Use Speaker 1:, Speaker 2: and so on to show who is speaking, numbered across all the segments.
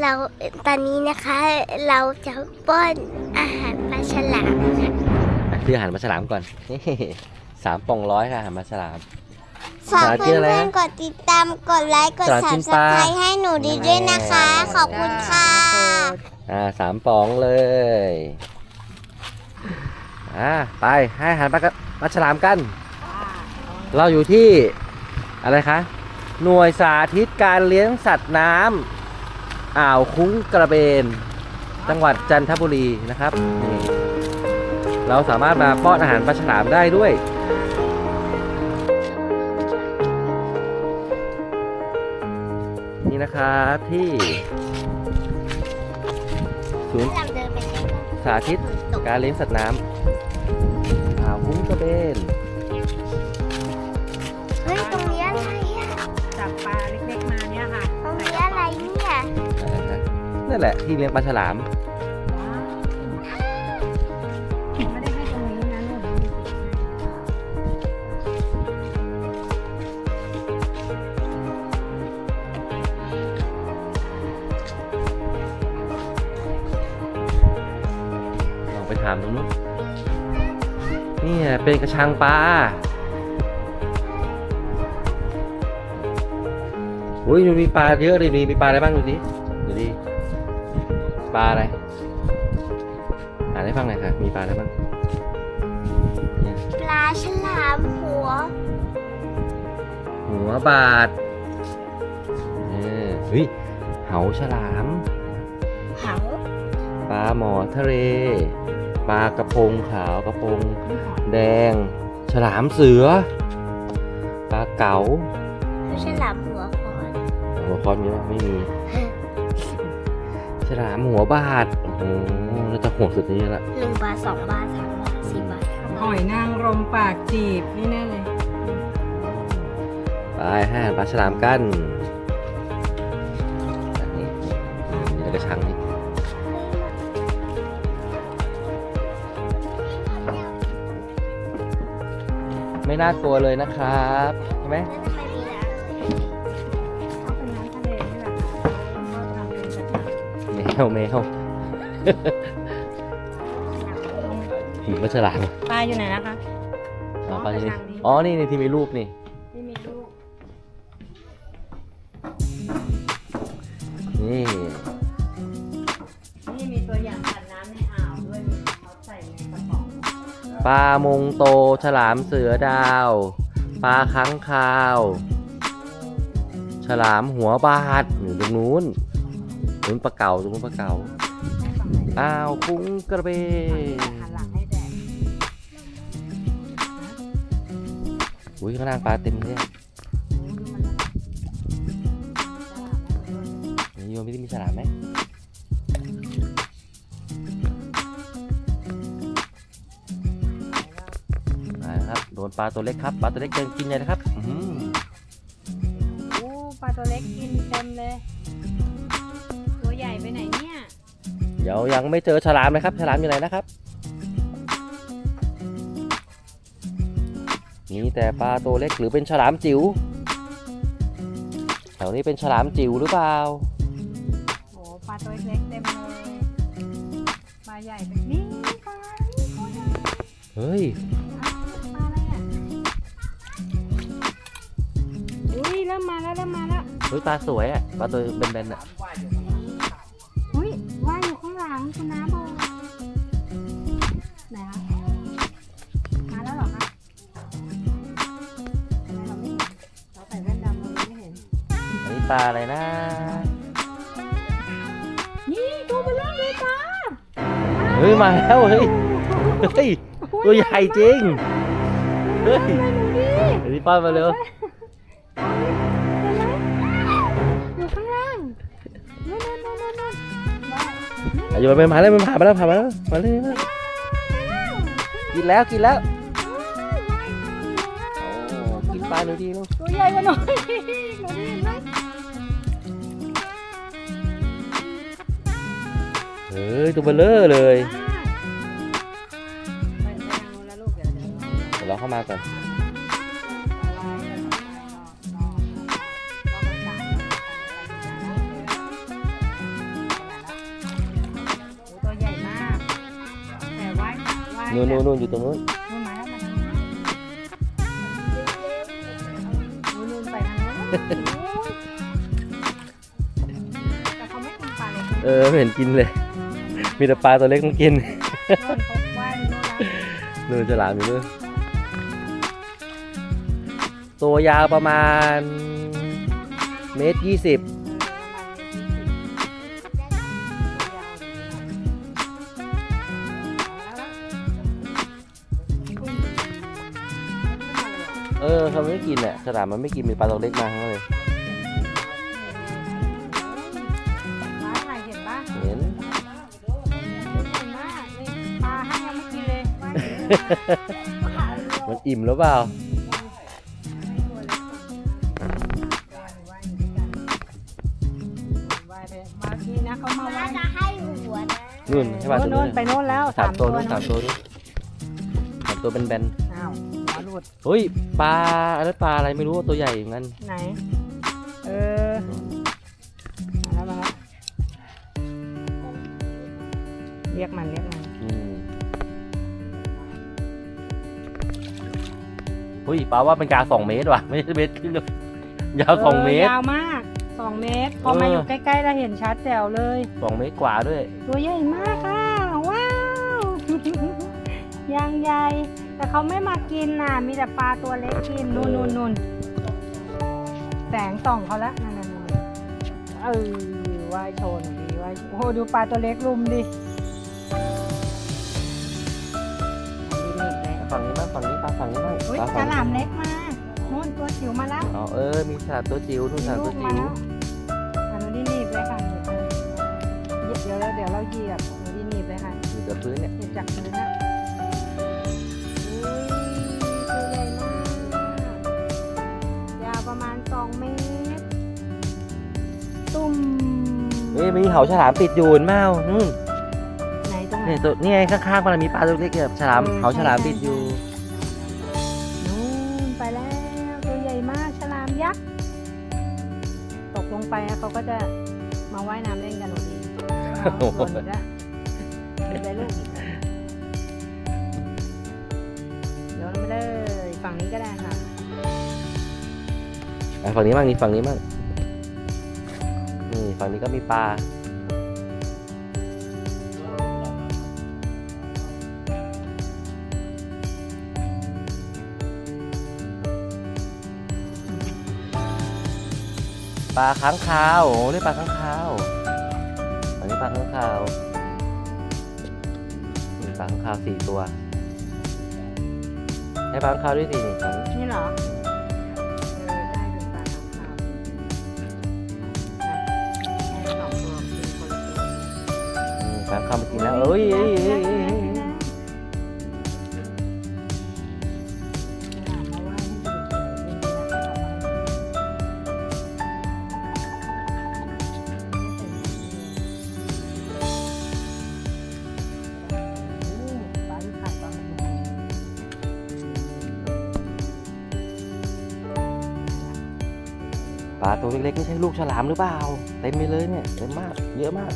Speaker 1: เราตอนนี้นะคะเราจะป้อนอาหารปลาฉลามค่ะ
Speaker 2: อะซื้ออาหารปลาฉลามก่อนสามปองร้อยค่ะอาหารปลาฉลาม
Speaker 1: ฝากเพื่
Speaker 2: อ
Speaker 1: นๆกดติดตามกดไลค์กด
Speaker 2: สาม
Speaker 1: สไครให้หนูดีด้วยนะคะ ขอบคุณค่ะ
Speaker 2: อ่าสามปองเลยอ่าไปให้อาหารปลาฉลามกัน เราอยู่ที่อะไรคะหน่วยสาธิตการเลี้ยงสัตว์น้ำ อ่าวคุ้งกระเบน จังหวัดจันทบุรีนะครับนี่เราสามารถมาป้อนอาหารปลาฉลามได้ด้วยนี่นะครับที่ศูนย์สาธิต
Speaker 1: กา
Speaker 2: รเลี้ยงสัตว์น้ำอ่าวคุ้งกระเบน
Speaker 1: นั่
Speaker 3: น
Speaker 2: แหละที่เลี้ยงปลาฉลาม
Speaker 3: ล
Speaker 2: องไปถามตรงนู้นนี่เป็นกระชังปลาอุ้ยมันมีปลาเยอะเลยมีมีปลาอะไรบ้างดูสิ ปลาอะไรอ่านให้ฟังหน่อยค่ะ มีปลาอะไรบ้าง
Speaker 1: ปลาฉลามหัว
Speaker 2: หัวบาดเออเฮ้ยเหาฉลาม
Speaker 1: เหา
Speaker 2: ปลาหมอทะเล ปลากระพงขาวกระพง แดง ฉลามเสือ ปลาเก๋า
Speaker 1: ฉลามหัวคอน
Speaker 2: หัวคอนมีไหไม่มี ลามหัวบาทโอ้โหเราจะห่วสุดนี้ละ
Speaker 1: หนึ่งบาทสองบาทสามบาทสี่บาทห
Speaker 3: อยนางรมปากจีบนี่แน่เลย
Speaker 2: ไปห้าปลาฉลามกันอันนี้นี่แวก็ชังนี่ไม่น่ากลัวเลยนะครับ ใช่ไหม
Speaker 1: แม
Speaker 2: วแมวหมีก็ฉลาด
Speaker 3: ปลาอยู่ไหนนะคะ
Speaker 2: อ๋อปลา
Speaker 3: ชนิด
Speaker 2: อ๋อ นี่นที่มีรูปนี่
Speaker 3: ที่มีรูป
Speaker 2: นี่
Speaker 3: นี่มีตัวอย่างสัตว์น้ำในอ่าวด้วยเขาใส่ในกระป๋อง
Speaker 2: ปลามงโต ฉลามเสือดาว ปลาค้างคาว ฉลามหัวบาดอยู่ตรงนู้น นู้นปลาเก่าตรงนู้นปลาเก่าอ้าวคุ้งกระเบน
Speaker 3: หั
Speaker 2: อุ้ยข้างล่างปลาเต็มเลย
Speaker 3: นี่
Speaker 2: โยมพี่ที่มีฉลามไหมมาครับโดนปลาตัวเล็กครับปลาตัวเล็กเกินกินเลยนะครับอื ดี๋ยวยังไม่เจอฉลามนะครับ ฉลามอยู่ไหนนะครับมีแต่ปลาตัวเล็กหรือเป็นฉลามจิ๋วแถวนี้เป็นฉลามจิ๋วหรือเปล่า
Speaker 3: โหปลาตัวเล็กเต็มเลยปลาใหญ่แบบนี้ปลา
Speaker 2: เฮ้ย
Speaker 3: ปลาอะไรอะอุ้ยเริ่มมาแล้วเริ่มมาแล้ว
Speaker 2: เฮ้ยปลาสวยอะปลาตัวเบนๆอะ
Speaker 3: คุณน้าบอกไหนคะมาแล้วเหรอคะทำเราไม่เห็นเราใส่แว่นดำเราไม่เห็น
Speaker 2: นี่ปลาอะไรนะ
Speaker 3: นี่ตัวเบลล่เลยปลา
Speaker 2: เฮ้ยมาแล้วเฮ้ย เฮ้ยตัวใหญ่จริง เฮ้ยนี่ป้ามาเร็ว
Speaker 3: อย่าไป
Speaker 2: ผ่านแล้วมันผาไปแล้วผ่านไปแล้วมาเลยมกินแล้วกินแล้วกินปลาหนูดีลูก
Speaker 3: ตัวใหญ่กว่าหนูหนูดีไหม
Speaker 2: เอ้ยตัวเบลเลอร์เลย
Speaker 3: เดี๋ยวเรา
Speaker 2: เข้ามาก่อน นู่นนู่นนู่นอยู่ตรงนู้น
Speaker 3: นู่นมาแล้วมาทางนู้นนู่นไปทางนู้นแต่เขาไม่กินปลาเลย
Speaker 2: เออไม่เห็นกินเลย มีแต่ปลาตัวเล็กต้องกิน
Speaker 3: นู่นเขาว่ายไปนู่นแล้ว
Speaker 2: นู่นฉลามอยู่นู่นตัวยาวประมาณเมตรยี่สิบ กินอะฉลามมันไม่กินมีปลาตัวเล็กมาทั้งนั้นเลย
Speaker 3: ปลาถ่ายเห็นปะ
Speaker 2: เห็น
Speaker 3: เห็นมากนี่ปลาให้ยังไม่กินเลยว่าย
Speaker 2: มันอิ่มหรือเปล่า
Speaker 3: ว่ายไปมาทีนะเขามา
Speaker 1: น่า
Speaker 3: ว่าย
Speaker 1: จะให้หัวนะ
Speaker 2: นู่นให้ปลาตัว
Speaker 3: โน่
Speaker 2: นู้
Speaker 3: น
Speaker 2: น
Speaker 3: ไปโน่นแล้ว
Speaker 2: สามตัว
Speaker 3: นู่
Speaker 2: นู้นสามตัวนู้นสามตัวเป็นแบน
Speaker 3: อ้าวหัวหลุ ด
Speaker 2: ๆเฮ้ยปลาอันนั้นปลาอะไรไม่รู้ตัวใหญ่เหมือนกัน
Speaker 3: ไหน เออมาแล้วมาแล้วเรียกมันเรียกมัน
Speaker 2: อืมเฮ้ยปลาว่าเป็นกาสองเมตรว่ะไม่ใช่เมตรครึ่งหรอกยาวสองเมตร
Speaker 3: ยาวมากสองเมตร พอมา
Speaker 2: เออ
Speaker 3: อ
Speaker 2: อ
Speaker 3: ยู่ใกล้ๆเราเห็นชัดแจ๋วเลย
Speaker 2: สองเมตรกว่าด้วย
Speaker 3: ตัวใหญ่มากค่ะว้าว ยางใหญ่ แต่เขาไม่มากินน่ะ มีแต่ปลาตัวเล็กกินนู่นนู่นนู่นแสงส่องเขาแล้วนั่นนั่นนั่นเออว่ายโชว์หน่อยดีว่ายโอ้โหดูปลาตัวเล็กลุมดินี่นี่เลย
Speaker 2: ฝั่งนี้บ้างฝั่งนี้ปลาฝั่งนี้บ้าง
Speaker 3: อุ้ย
Speaker 2: ปลา
Speaker 3: ฉ
Speaker 2: ฝั่ง
Speaker 3: ลา
Speaker 2: นี้
Speaker 3: มเล็กมานู่นตัวจิ๋วมาแล้ว
Speaker 2: อ๋อเออ มีฉลามตัวจิ๋วนู่นฉลาม
Speaker 3: ลู
Speaker 2: ตัว
Speaker 3: ก
Speaker 2: จิ๋
Speaker 3: มาวแล้วอะหนูดีหนีบเลยค่ะหนูเหยียบเดี๋ยวเราเดี๋ยวเราเหยียบหนูดีหนีบเลยค่ะ
Speaker 2: อยู่กับพื้นเนี่ย
Speaker 3: เหยียบจากพื้นอะ เอ้
Speaker 2: ยมีเหาฉลามติดอยู่เห็นเปล่านู่น
Speaker 3: ไหนตรงไหน
Speaker 2: นี่ตัวนี่ไงข้างๆมันมีปลาตัวเล็กๆแบบฉลาม
Speaker 3: เออ
Speaker 2: เหาฉลาม
Speaker 3: ใช่
Speaker 2: ติดอยู่
Speaker 3: นู่นไปแล้วตัวใหญ่มากฉลามยักษ์ตกลงไปอะเขาก็จะมาว่ายน้ำเล่นกันหนูดีเอาหล่นอีกแล้วหยิบเลยลูกหยิบเลยโยนไปเลยฝั่งนี้ก็ได้ค่ะ
Speaker 2: อะฝั่งนี้บ้างนี่ฝั่งนี้บ้าง ฝั่งนี้ก็มีปลาปลาค้างคาวโอ้ได้ปลาค้างคาวอันนี้ปลาค้างคาวนี่ปลาค้างคาวสี่ตัว ให้ปลาค้างคาวด้วยสินี่งนี้
Speaker 3: นี่เหรอ อื
Speaker 2: มปลาค้างคาวมากินแล้วเอ้ยเอ้ยเอ้ยเอ้ยเอ้ย
Speaker 3: เอาไว้ให้ดูเฉยๆดีๆนะคะโอ้ปลาที่ไข่ตอนมันอยู่
Speaker 2: ปลาตัวเล็กๆนี่ใช่ลูกฉลามหรือเปล่า เต็มไปเลยเนี่ย เต็มมาก เยอะมาก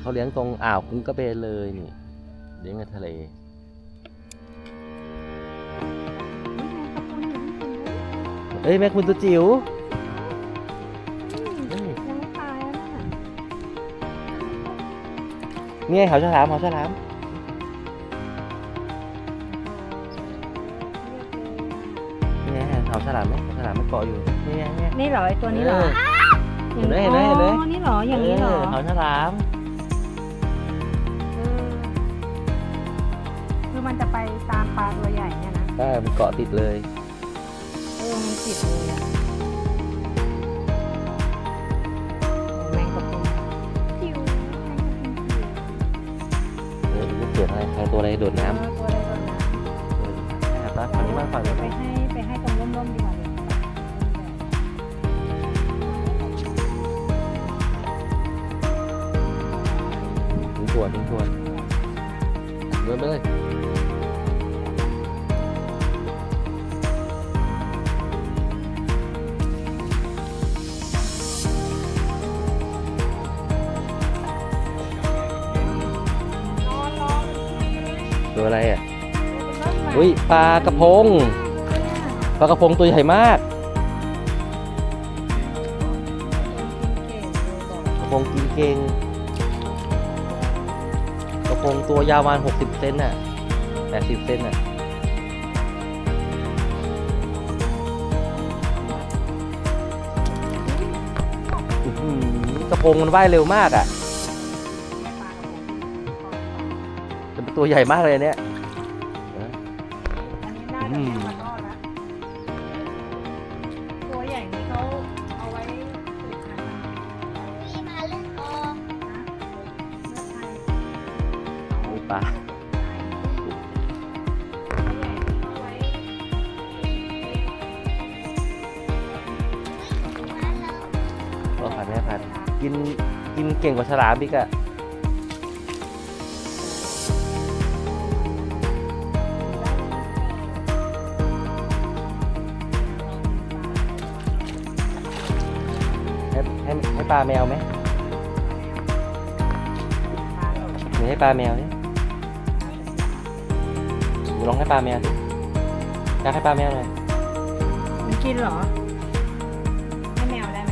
Speaker 3: เขา
Speaker 2: เลี้ยงตรงอ่าวคุ้งกระเบนเลยนี่เลี้ยงในทะเลเอ้ยแม่คุณตัวจิ๋วเอ้ย
Speaker 3: ยังไม่ตายอะน่ะ
Speaker 2: นี่ไงเขาฉลามเขาฉลามนี่ไงเขาฉลามไหมเขาฉลามมันเกาะอยู่นี่ไงนี่ไง
Speaker 3: นี่เหรอไอตัวนี้เหรอ
Speaker 2: เห็นไหมเห็นไหมเห็นไหม
Speaker 3: อ๋อนี่เหรออย่างนี้เหรอ
Speaker 2: เขาฉลาม
Speaker 3: คือมันจะไปตามปลาตัวใหญ่เนี่ยนะ
Speaker 2: ได้มันเกาะติดเลย
Speaker 3: เออมันติดเลยอะแมงกะพรุนจิ๋วแมงกะพรุนจิ๋ว
Speaker 2: เออเกิดอะไรใครตัวอะไรโดดน้
Speaker 3: เออตัวอะไรตัวน้ำ
Speaker 2: เออแอบตาฝั่งนี้บ้างฝั่งนี้ำ
Speaker 3: ไป
Speaker 2: บ้าง
Speaker 3: ให้ไปให้ตรงร่มๆดีกว่าเลย
Speaker 2: วนทิ้งทวนโยนไปเลย ตัวอะไรอะ
Speaker 3: มัน
Speaker 2: อุ้ยปลากระพงปลากระพงตัวใหญ่มากกระพงกินเก่งกระพงตัวยาวประมาณ60 เซนน่ะ80 เซนน่ะอื้อหือกระพงมันว่ายเร็วมากอะ ต่เป็นตัวใหญ่มากเลยเนี่ย
Speaker 3: อันนี้น่าจะเป็นปลาทอดละตัวใหญ่นี่เขาเอาไว้ฝึกหัดนะ
Speaker 1: พี่มาเล่นออก
Speaker 3: เลือดไทย
Speaker 2: อุ้ยปลาพ่อพันธุ์แม่พันธุ์กินกินเก่งกว่าฉลามอีกอะ ปลาแมวไหมหนูให้ปลาแมวดิหนูลองให้ปลาแมวดิอยากให้ปลาแมวหน่อย
Speaker 3: มันกินเหรอ ให้แมวได้ไหม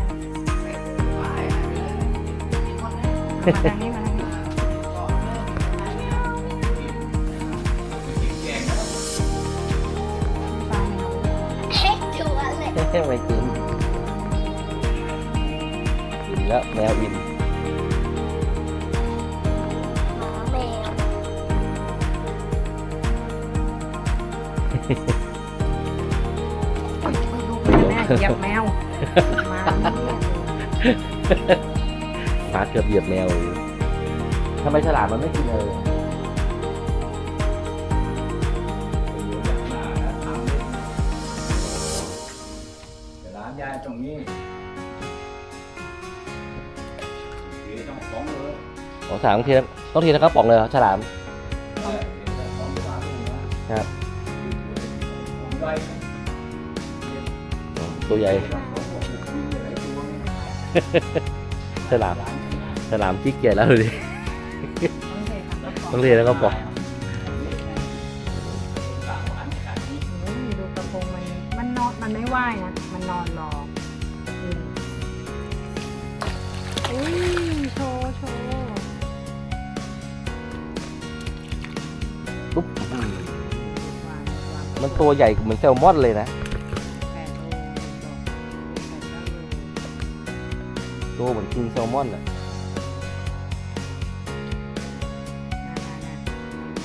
Speaker 3: มาทางนี้มาทางนี้ปลาแมว
Speaker 1: เแล้
Speaker 2: วแมวอิ่ม
Speaker 1: หมาแมว
Speaker 3: แม่เหยียบแมวมาเนี่ย
Speaker 2: ปลาเกือบเหยียบแมวเลยทำไมฉลามมันไม่กินเลย สามทีต้องทีนะครับป๋องเลยเหรอฉลาม
Speaker 4: ฟ้องร้านเลยนะครับใหญ่
Speaker 2: ตัวใหญ่
Speaker 4: ต้องฟ้องบอกมีอะไรตัวนึง
Speaker 2: ฉลามฉลามขี้เกียจแล้วดูดิต้องเรียนแล้วก็บอก
Speaker 3: โอ้ยดูกระพงมันมันนอนมันไม่ว่ายนะ มันนอนรออื
Speaker 2: ตัวใหญ่เหมือนแซลมอนเลยนะ
Speaker 3: แปดโลบอกแปดเก้าโล
Speaker 2: ตัวเหมือนกินแซลมอนอะ
Speaker 3: น่าๆๆไม่เป็นไรหร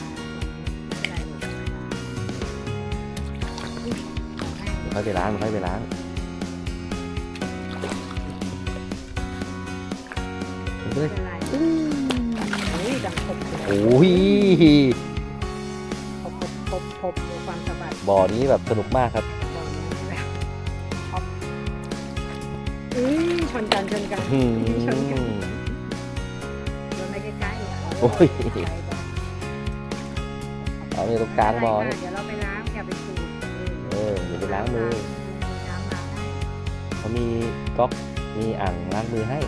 Speaker 3: อก
Speaker 2: ค่อยไปล้างค่อยไปล้าง
Speaker 3: ไม่เป็นไรอืมโอ้ยดังครบเลย
Speaker 2: โอ้ย
Speaker 3: ครบครบครบดูความสะบัด
Speaker 2: บ่อนี้แบบสนุกมากครับ
Speaker 3: บอกนี้แบบครบอืมชนกันชนกัน
Speaker 2: อืม
Speaker 3: ชนกันโดนไปใกล้ๆอะ
Speaker 2: โอ้ย
Speaker 3: ใกล้ๆบ่
Speaker 2: เอาเนี่ยตรงกลางบ่อนี่
Speaker 3: เดี๋ยวเราไปล้างอย่าไปสูด
Speaker 2: เออเดี๋ยวไปล้างมือ
Speaker 3: น้ำล้างให้
Speaker 2: เขามีก๊อกมีอ่างล้างมือให้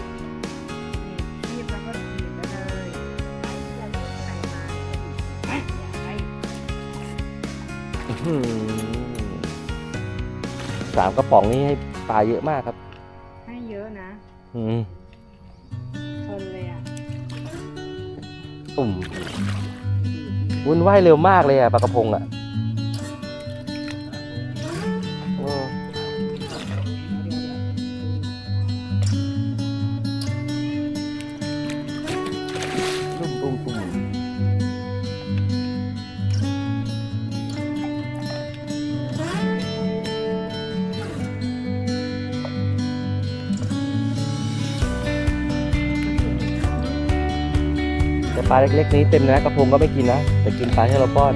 Speaker 3: สา
Speaker 2: มกระป๋องนี้ให้ปลาเยอะมากครับ
Speaker 3: ให้เยอะนะ
Speaker 2: อืม
Speaker 3: ชนเลยอะ
Speaker 2: ตุ่มวุ่นว่ายเร็วมากเลยอะปลากระพงอะาเล็กๆนี้เต็มนะกระพงก็ไม่กินนะ แต่กินปลาที่เราป้อน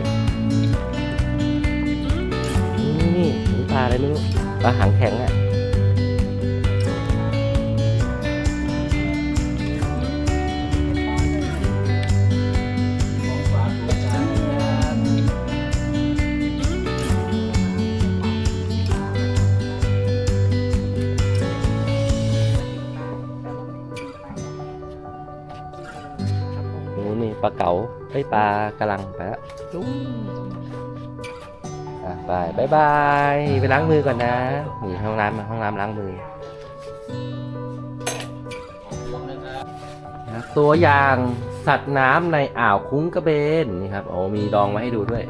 Speaker 2: นี่นี่ปลาอะไรไม่รู้ปลาหางแข็งอะ ปลากระลังไปแล้วจุ๊งอะไปบายบายไปล้างมือก่อนนะนี่ห้องน้ำห้องน้ำล้างมือนะครับตัวอย่างสัตว์น้ำในอ่าวคุ้งกระเบนนี่ครับโอ้มีดองมาให้ดูด้วย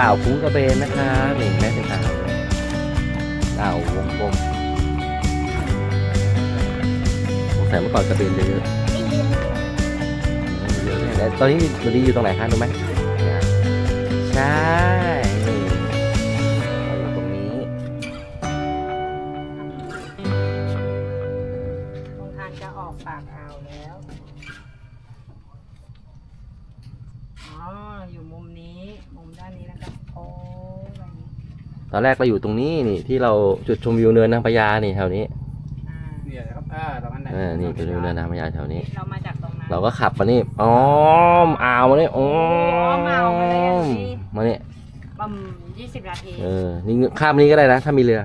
Speaker 2: อ่า
Speaker 3: ว
Speaker 2: คุ้งกระเบนนะครับนี่แม่เป็นอ่าวอ่าววงกลมสงสัยเมื่อก่อนกระเบนเยอะเยอะแต่ตอนนี้มันดีอยู่ตรงไหนคะรู้ไหมใช่เราอยู่ตรงนี้
Speaker 3: ตรงทางจะออกปากอ่าวแล้ว นนี้แล้วก็โค้งไปนี้
Speaker 2: ตอนแรกเราอยู่ตรงนี้นี่ที่เราจุดชมวิวเนินนางพญานี่แถวนี้
Speaker 3: อ่า
Speaker 4: เนี่ยนะครับอ่าตรงนั้นแหละ
Speaker 2: เออนี่จุดชมวิวเนินนางพญาแถวนี้
Speaker 3: เรามาจากตรงนั้น
Speaker 2: เราก็ขับมานี่อ้อมอ่าวมานี่อ้อ
Speaker 3: อ้อมอ่าวมาเลยอะ
Speaker 2: ม
Speaker 3: สิ
Speaker 2: มานี่
Speaker 3: ประมาณยี่สิบนาที
Speaker 2: เออนี่ข้ามนี้ก็ได้นะ ถ้ามีเรือ